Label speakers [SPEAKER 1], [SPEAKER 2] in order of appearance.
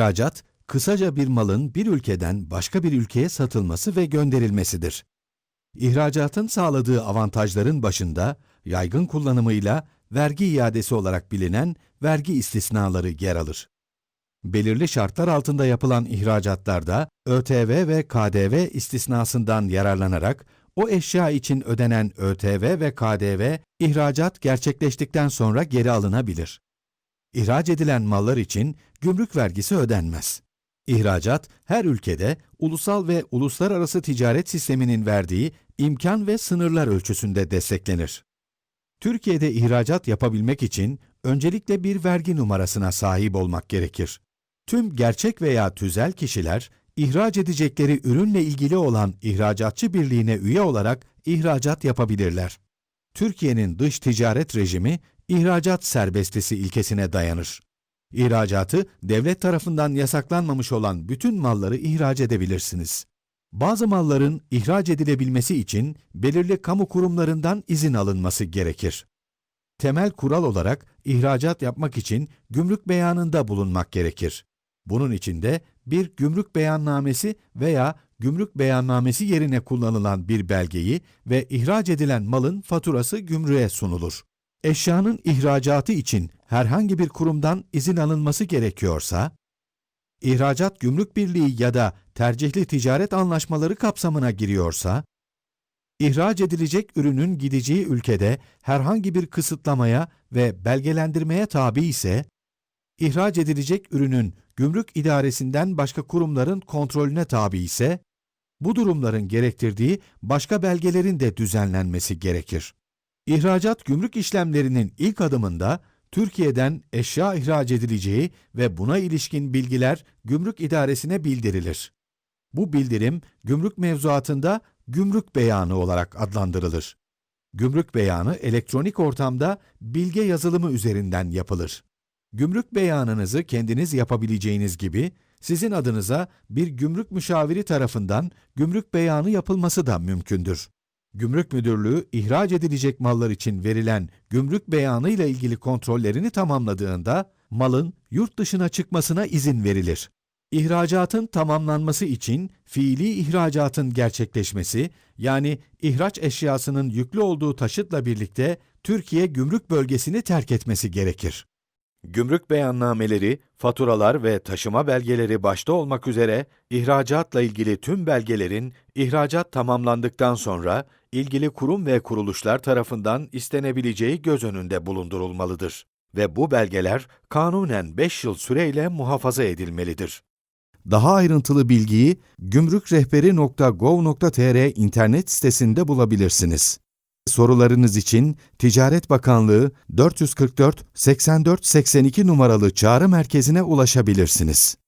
[SPEAKER 1] İhracat, kısaca bir malın bir ülkeden başka bir ülkeye satılması ve gönderilmesidir. İhracatın sağladığı avantajların başında yaygın kullanımıyla vergi iadesi olarak bilinen vergi istisnaları yer alır. Belirli şartlar altında yapılan ihracatlarda ÖTV ve KDV istisnasından yararlanarak o eşya için ödenen ÖTV ve KDV ihracat gerçekleştikten sonra geri alınabilir. İhraç edilen mallar için gümrük vergisi ödenmez. İhracat, her ülkede ulusal ve uluslararası ticaret sisteminin verdiği imkan ve sınırlar ölçüsünde desteklenir. Türkiye'de ihracat yapabilmek için öncelikle bir vergi numarasına sahip olmak gerekir. Tüm gerçek veya tüzel kişiler, ihraç edecekleri ürünle ilgili olan ihracatçı birliğine üye olarak ihracat yapabilirler. Türkiye'nin dış ticaret rejimi, ihracat serbestisi ilkesine dayanır. İhracatı, devlet tarafından yasaklanmamış olan bütün malları ihraç edebilirsiniz. Bazı malların ihraç edilebilmesi için belirli kamu kurumlarından izin alınması gerekir. Temel kural olarak ihracat yapmak için gümrük beyanında bulunmak gerekir. Bunun için de bir gümrük beyannamesi veya gümrük beyannamesi yerine kullanılan bir belgeyi ve ihraç edilen malın faturası gümrüğe sunulur. Eşyanın ihracatı için herhangi bir kurumdan izin alınması gerekiyorsa, ihracat gümrük birliği ya da tercihli ticaret anlaşmaları kapsamına giriyorsa, ihraç edilecek ürünün gideceği ülkede herhangi bir kısıtlamaya ve belgelendirmeye tabi ise, ihraç edilecek ürünün gümrük idaresinden başka kurumların kontrolüne tabi ise, bu durumların gerektirdiği başka belgelerin de düzenlenmesi gerekir. İhracat gümrük işlemlerinin ilk adımında Türkiye'den eşya ihraç edileceği ve buna ilişkin bilgiler gümrük idaresine bildirilir. Bu bildirim gümrük mevzuatında gümrük beyanı olarak adlandırılır. Gümrük beyanı elektronik ortamda bilge yazılımı üzerinden yapılır. Gümrük beyanınızı kendiniz yapabileceğiniz gibi sizin adınıza bir gümrük müşaviri tarafından gümrük beyanı yapılması da mümkündür. Gümrük Müdürlüğü ihraç edilecek mallar için verilen gümrük beyanı ile ilgili kontrollerini tamamladığında malın yurt dışına çıkmasına izin verilir. İhracatın tamamlanması için fiili ihracatın gerçekleşmesi yani ihraç eşyasının yüklü olduğu taşıtla birlikte Türkiye gümrük bölgesini terk etmesi gerekir. Gümrük beyannameleri, faturalar ve taşıma belgeleri başta olmak üzere ihracatla ilgili tüm belgelerin ihracat tamamlandıktan sonra ilgili kurum ve kuruluşlar tarafından istenebileceği göz önünde bulundurulmalıdır ve bu belgeler kanunen 5 yıl süreyle muhafaza edilmelidir. Daha ayrıntılı bilgiyi gümrükrehberi.gov.tr internet sitesinde bulabilirsiniz. Sorularınız için Ticaret Bakanlığı 444 84 82 numaralı çağrı merkezine ulaşabilirsiniz.